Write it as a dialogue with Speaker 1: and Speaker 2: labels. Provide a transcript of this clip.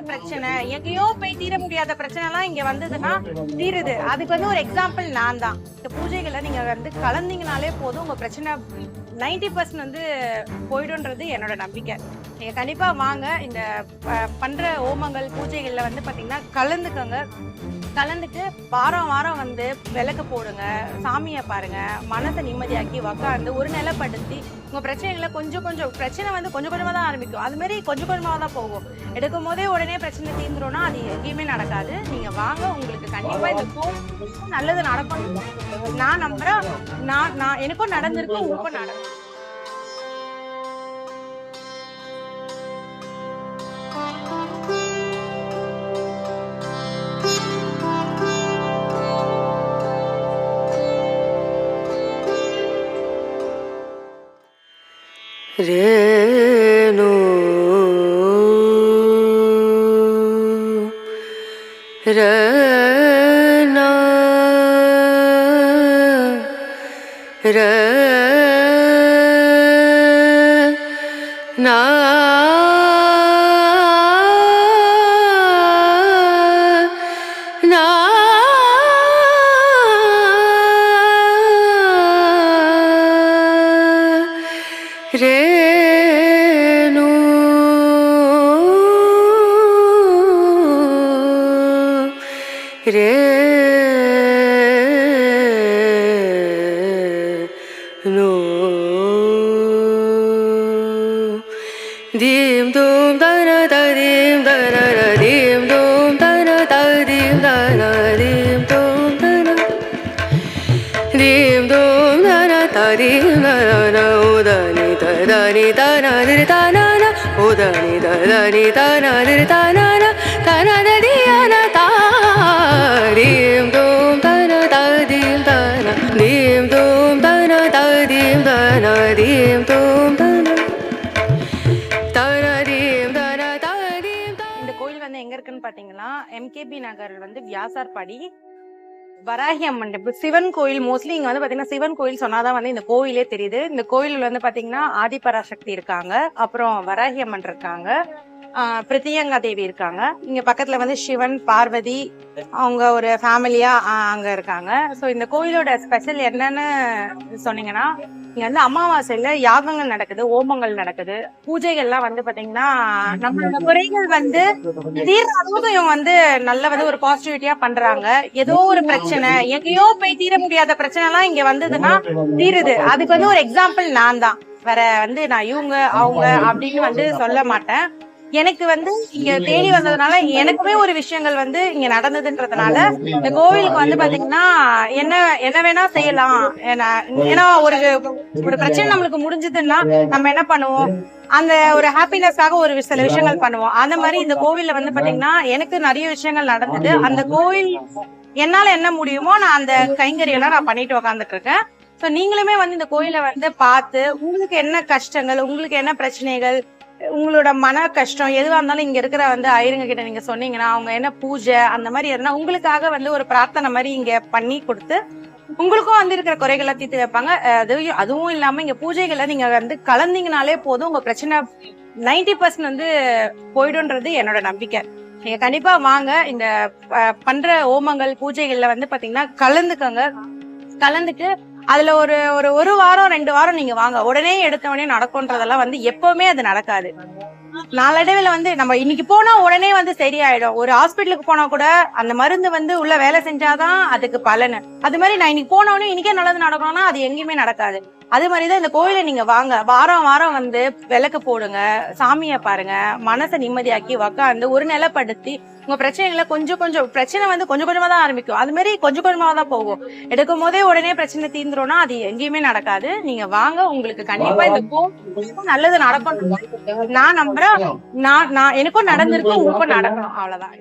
Speaker 1: ஒரு பிரச்சனை. எங்கேயோ போய் தீர முடியாத பிரச்சனை எல்லாம் இங்க வந்ததுன்னா தீருது. அதுக்கு வந்து ஒரு எக்ஸாம்பிள் நான் தான் இந்த பூஜைகளை நீங்க வந்து கலந்தீங்கனாலே போதும். உங்க பிரச்சனை 90% பர்சன்ட் வந்து போயிடும்ன்றது என்னோட நம்பிக்கை. நீங்க கண்டிப்பா வாங்க. இந்த ப- பண்ற ஓமங்கள் பூஜைகள்ல வந்து பாத்தீங்கன்னா கலந்துக்கோங்க. கலந்துட்டு வாரம் வாரம் வந்து விளக்கு போடுங்க. சாமியை பாருங்க. மனசை நிம்மதியாக்கி உக்காந்து ஒரு நிலைப்படுத்தி உங்க பிரச்சனைகளை கொஞ்சம் கொஞ்சம் பிரச்சனை வந்து கொஞ்சம் கொஞ்சமாக தான் ஆரம்பிக்கும். அது மாதிரி கொஞ்சம் கொஞ்சமா தான் போகும். எடுக்கும் போதே உடனே பிரச்சனை தீர்ந்துரும்னா அது எங்கேயுமே நடக்காது. நீங்க வாங்க உங்களுக்கு கண்டிப்பா இந்த கோவில் நல்லது நடக்கும். நான் நம்புறேன். நான் நான் எனக்கும் நடந்திருக்கு உங்களுக்கும் நடக்கும்
Speaker 2: Renu Rana Rana Rana re no dim dum da ra da dim da ra ra dim dum da ra da dim da ra dim dum da ra dim dum da ra da dim da ra ra uda ni da da ni da na ni da na na uda ni da da ni da
Speaker 1: na ni da na na பார்த்தீங்கன்னா பாத்தீங்கன்னா MKB Nagar வந்து Vyasarpadi Varahi Amman temple Sivan கோயில் mostly இங்க வந்து பாத்தீங்கன்னா சிவன் கோயில் சொன்னாதான் வந்து இந்த கோயிலே தெரியுது. இந்த கோயில் வந்து பாத்தீங்கன்னா ஆதிபராசக்தி இருக்காங்க. அப்புறம் வராகி அம்மன் இருக்காங்க. பிரித்தியங்கா தேவி இருக்காங்க. இங்க பக்கத்துல வந்து சிவன் பார்வதி அவங்க ஒரு ஃபேமிலியா அங்க இருக்காங்க. ஸோ இந்த கோயிலோட ஸ்பெஷல் என்னன்னு சொன்னீங்கன்னா இங்க வந்து அமாவாசையில யாகங்கள் நடக்குது ஓமங்கள் நடக்குது. பூஜைகள்லாம் வந்து பாத்தீங்கன்னா நம்மளோட குறைகள் வந்து தீர்ற அளவுக்கு இவங்க வந்து நல்ல வந்து ஒரு பாசிட்டிவிட்டியா பண்றாங்க. ஏதோ ஒரு பிரச்சனை எங்கேயோ போய் தீர முடியாத பிரச்சனை எல்லாம் இங்க வந்ததுன்னா தீருது. அதுக்கு வந்து ஒரு எக்ஸாம்பிள் நான் தான். வேற வந்து நான் இவங்க அவங்க அப்படின்னு வந்து சொல்ல மாட்டேன். எனக்கு வந்து இங்க தேடி வந்ததுனால எனக்குமே ஒரு விஷயங்கள் வந்து இங்க நடந்ததுன்றதுனால இந்த கோவிலுக்கு வந்து பாத்தீங்கன்னா என்ன என்ன வேணா செய்யலாம். ஏன்னா ஒரு ஒரு பிரச்சனை நம்மளுக்கு முடிஞ்சதுன்னா நம்ம என்ன பண்ணுவோம்? அந்த ஒரு ஹாப்பினஸ்க்காக ஒரு சில விஷயங்கள் பண்ணுவோம். அந்த மாதிரி இந்த கோவில்ல வந்து பாத்தீங்கன்னா எனக்கு நிறைய விஷயங்கள் நடந்தது. அந்த கோவில் என்னால என்ன முடியுமோ நான் அந்த கைங்கரியெல்லாம் நான் பண்ணிட்டு உக்காந்துட்டு இருக்கேன் சோ நீங்களுமே வந்து இந்த கோயிலை வந்து பார்த்து உங்களுக்கு என்ன கஷ்டங்கள் உங்களுக்கு என்ன பிரச்சனைகள் உங்களோட மன கஷ்டம் எதுவா இருந்தாலும் இங்க இருக்கிற வந்து ஐயருங்க கிட்ட நீங்க சொன்னீங்கன்னா அவங்க என்ன பூஜை அந்த மாதிரி எதுனா உங்களுக்காக வந்து ஒரு பிரார்த்தனை மாதிரி இங்க பண்ணி கொடுத்து உங்களுக்கும் வந்து இருக்கிற குறைகளை தீர்த்து வைப்பாங்க. அதுவும் அதுவும் இல்லாம இங்க பூஜைகளை நீங்க வந்து கலந்தீங்கனாலே போதும். உங்க பிரச்சனை 90% பர்சன்ட் வந்து போயிடும்ன்றது என்னோட நம்பிக்கை. நீங்க கண்டிப்பா வாங்க. இந்த பண்ற ஓமங்கள் பூஜைகள்ல வந்து பாத்தீங்கன்னா கலந்துக்கோங்க. கலந்துட்டு அதுல ஒரு ஒரு ஒரு வாரம் ரெண்டு வாரம் நீங்க வாங்க. உடனே எடுத்த உடனே நடக்கும்ன்றதெல்லாம் வந்து எப்பவுமே அது நடக்காது. நாளடைவில் வந்து நம்ம இன்னைக்கு போனா உடனே வந்து சரியாயிடும். ஒரு ஹாஸ்பிட்டலுக்கு போனா கூட அந்த மருந்து வந்து உள்ள வேலை செஞ்சாதான் அதுக்கு பலன். அது மாதிரி நான் இன்னைக்கு போன உடனே இன்னைக்கே நல்லது நடக்கணும்னா அது எங்கேயுமே நடக்காது. அது மாதிரிதான் இந்த கோயிலை நீங்க வாங்க. வாரம் வாரம் வந்து விளக்கு போடுங்க சாமியை பாருங்க மனசை நிம்மதியாக்கி உக்காந்து ஒரு நிலைப்படுத்தி உங்க பிரச்சனைகளை கொஞ்சம் கொஞ்சம் பிரச்சனை வந்து கொஞ்சம் கொஞ்சமா தான் ஆரம்பிக்கும். அது மாதிரி கொஞ்சம் கொஞ்சமா தான் போகும். எடுக்கும் போதே உடனே பிரச்சனை தீர்ந்துரும்னா அது எங்கேயுமே நடக்காது. நீங்க வாங்க உங்களுக்கு கண்டிப்பா இந்த நல்லது நடக்கும் நான் நம்புறேன். நான் நான் எனக்கும் நடந்திருக்கு உங்களுக்கும் நடக்கணும். அவ்வளவுதான்.